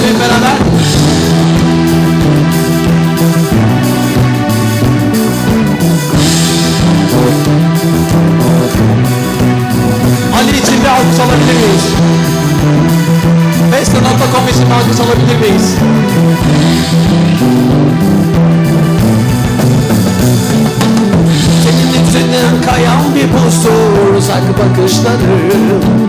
beraber. Ali için bir alkış alabilir miyiz? Beste.com için bir alkış alabilir miyiz? Senin üzerinden kayan bir buzdur uzak bakışların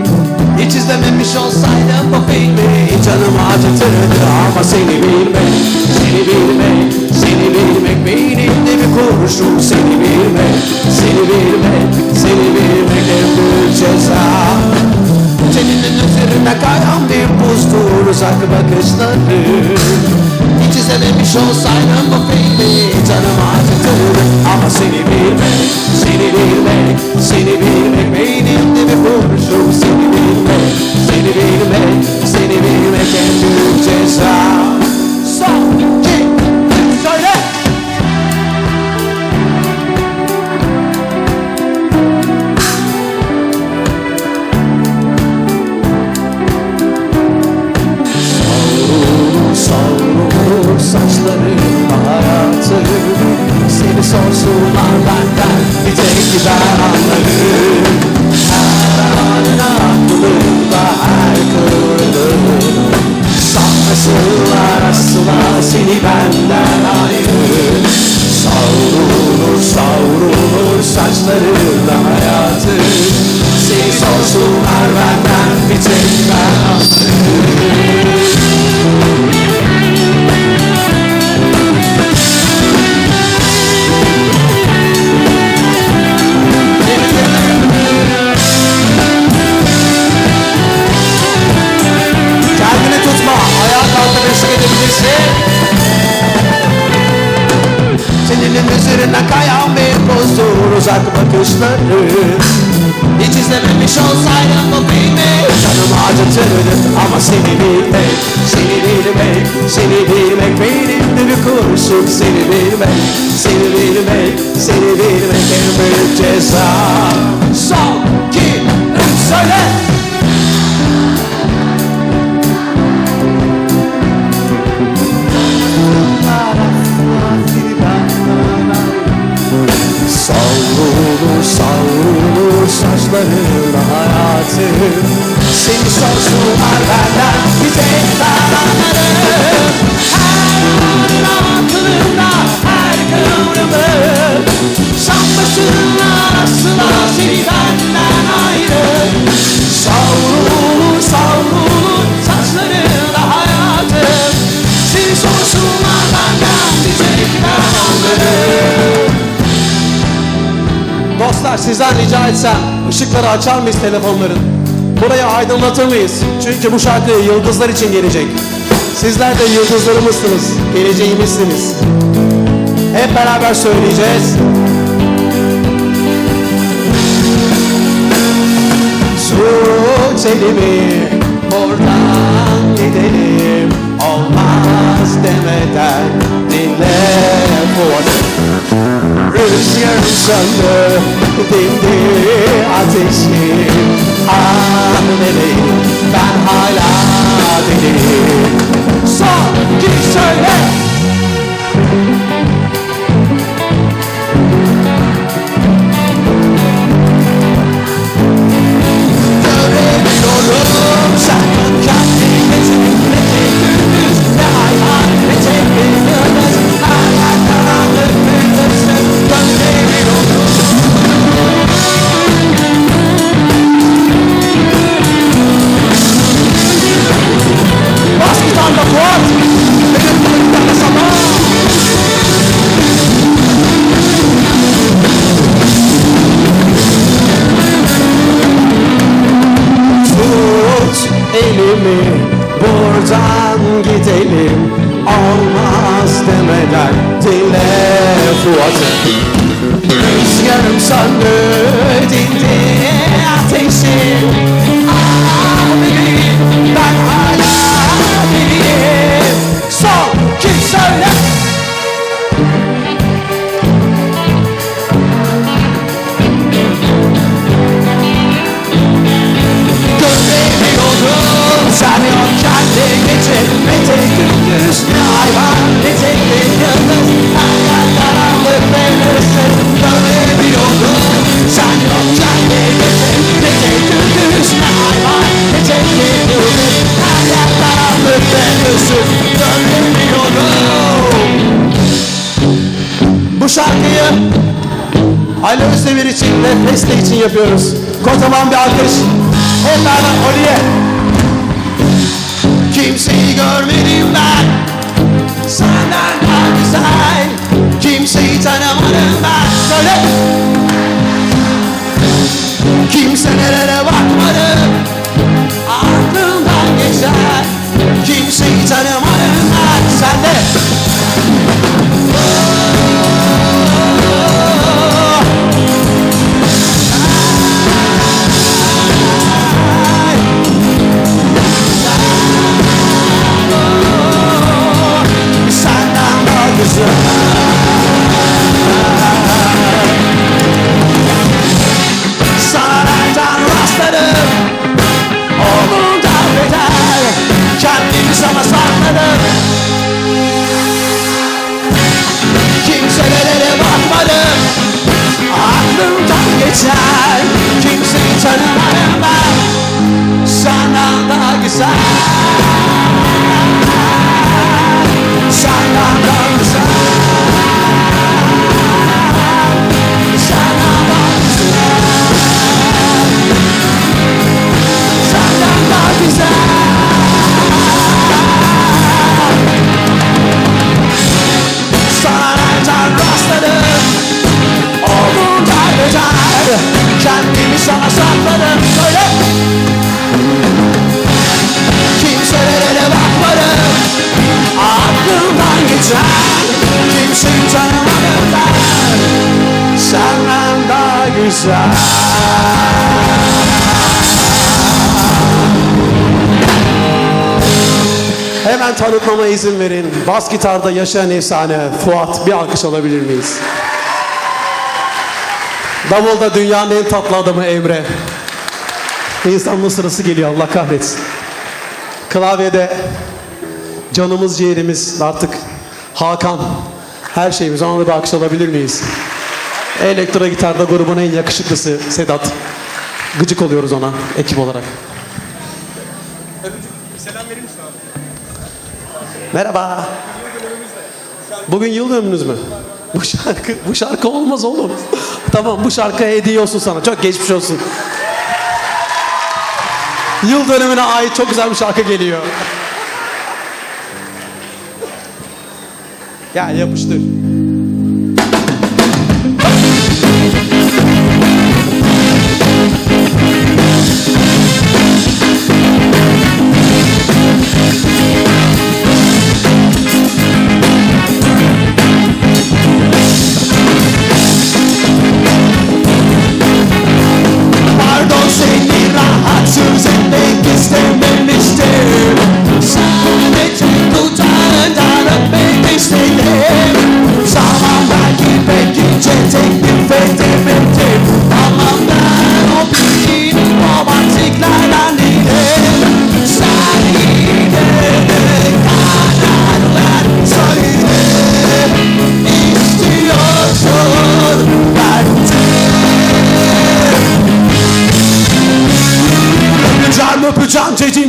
Hiç izlememiş olsaydım bu filmi canımı acıtırdı Ama seni bilmek, seni bilmek, seni bilmek Beynimde bir kurşun seni bilmek, seni bilmek, seni bilmek en büyük ceza. Teninin üzerine kayan bir buzdur uzak bakışların Hiç izlememiş olsaydım bu filmi canımı acıtırdı Ama seni bilmek, seni bilmek, seni bilmek Beynimde bir kurşun seni bilmek, bakışları Hiç izlememiş olsaydım bu filmi Canımı acıtırdı ama seni bilmek Seni bilmek, seni bilmek Beynimde bir kurşun. Seni bilmek Seni etsem ışıkları açar mıyız telefonların? Burayı aydınlatır mıyız? Çünkü bu şarkı yıldızlar için gelecek. Sizler de yıldızlarımızsınız, geleceğimizsiniz. Hep beraber söyleyeceğiz. Tut elimi, oradan gidelim. Olmaz demeden dinle bu adı. Rüzgarım söndü, dindi ateşim Ah meleğim, ben hala deliyim Son iki söyle gidelim Olmaz demeden dinle Fuat'ı Rüzgarım söndü şarkıyı Ali Özdemir için ve Feste için yapıyoruz. Kocaman bir alkış. Hep beraber Oli'ye. Kimseyi görmedim ben Senden daha güzel Kimseyi tanımadım ben Söyle Kimselere bakmadım Hemen tanıtmama izin verin. Bas gitarda yaşayan efsane Fuat bir alkış alabilir miyiz? Davulda dünyanın en tatlı adamı Emre. İnsanlığın sırası geliyor Allah kahretsin. Klavyede canımız ciğerimiz artık Hakan. Her şeyimiz ona da bir alkış alabilir miyiz? Elektro gitarda grubun en yakışıklısı Sedat. Gıcık oluyoruz ona ekip olarak. Merhaba. Bugün yıl dönümünüz mü? Bu şarkı, bu şarkı olmaz oğlum. tamam bu şarkı hediye olsun sana. Çok geçmiş olsun. Yıl dönümüne ait çok güzel bir şarkı geliyor. Ya yapıştır.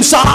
things are